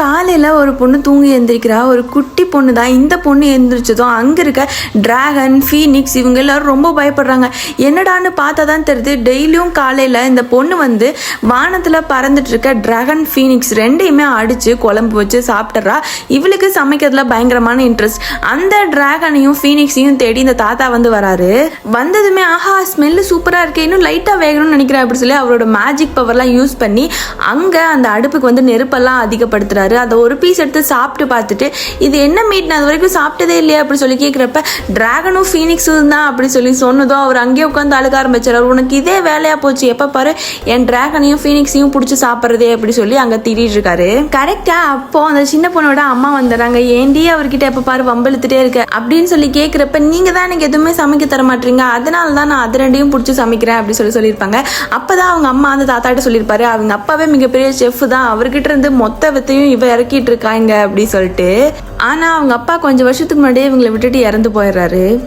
காலையில் ஒரு பொண்ணு தூங்கி எழுந்திரிக்கிறா ஒரு குட்டி பொண்ணு தான் இந்த பொண்ணு எழுந்திரிச்சதும் அங்கே இருக்க டிராகன் ஃபீனிக்ஸ் இவங்க எல்லாரும் ரொம்ப பயப்படுறாங்க. என்னடான்னு பார்த்தா தான் தெரியுது. டெய்லியும் காலையில் இந்த பொண்ணு வந்து வானத்தில் பறந்துட்டு இருக்க டிராகன் ஃபீனிக்ஸ் ரெண்டையுமே அடித்து குழம்பு வச்சு சாப்பிட்றா இவளுக்கு சமைக்கிறதுல பயங்கரமான இன்ட்ரெஸ்ட் அந்த ட்ராகனையும் ஃபீனிக்ஸையும் தேடி இந்த தாத்தா வந்து வராரு. வந்ததுமே ஆஹா ஸ்மெல்லு சூப்பராக இருக்கே. இன்னும் லைட்டாக வேகணும்னு நினைக்கிறேன். அப்படின்னு சொல்லி அவரோட மேஜிக் பவர்லாம் யூஸ் பண்ணி அங்கே அந்த அடுப்புக்கு வந்து நெருப்பெல்லாம் சொல்லியிருந்தாரு அதை ஒரு பீஸ் எடுத்து சாப்பிட்டு பார்த்துட்டு இது என்ன மீட் நான் அது வரைக்கும் சாப்பிட்டதே இல்லையா? அப்படி சொல்லி கேட்குறப்ப டிராகனும் ஃபீனிக்ஸும் தான் அப்படி சொல்லி சொன்னதோ அவர் அங்கேயே உட்காந்து அழுக ஆரம்பிச்சார். உனக்கு இதே வேலையாக போச்சு. எப்போ பாரு என் டிராகனையும் ஃபீனிக்ஸையும் பிடிச்சி சாப்பிட்றதே அப்படி சொல்லி அங்கே திட்டிட்டு இருக்காரு. கரெக்டாக அப்போ அந்த சின்ன பொண்ணோட அம்மா வந்துடுறாங்க. ஏண்டி அவர்கிட்ட எப்போ பாரு வம்பழுத்துட்டே இருக்க? அப்படின்னு சொல்லி கேட்குறப்ப நீங்கள் தான் எனக்கு எதுவுமே சமைக்க தர மாட்டீங்க. அதனால தான் நான் அது ரெண்டையும் பிடிச்சி சமைக்கிறேன் அப்படி சொல்லி சொல்லியிருப்பாங்க. அப்போ தான் அவங்க அம்மா அந்த தாத்தாட்ட சொல்லியிருப்பாரு. அவங்க அப்பாவே மிகப்பெரிய செஃப் தான். அவர்கிட்ட இருந்து மொத்த வித்தையும் இப்போ இறக்கிட்டு இருக்காங்க அப்படி சொல்லிட்டு. ஆனா அவங்க அப்பா கொஞ்சம் வருஷத்துக்கு முன்னாடியே இவங்களை விட்டுட்டு இறந்து போயிடுறாரு.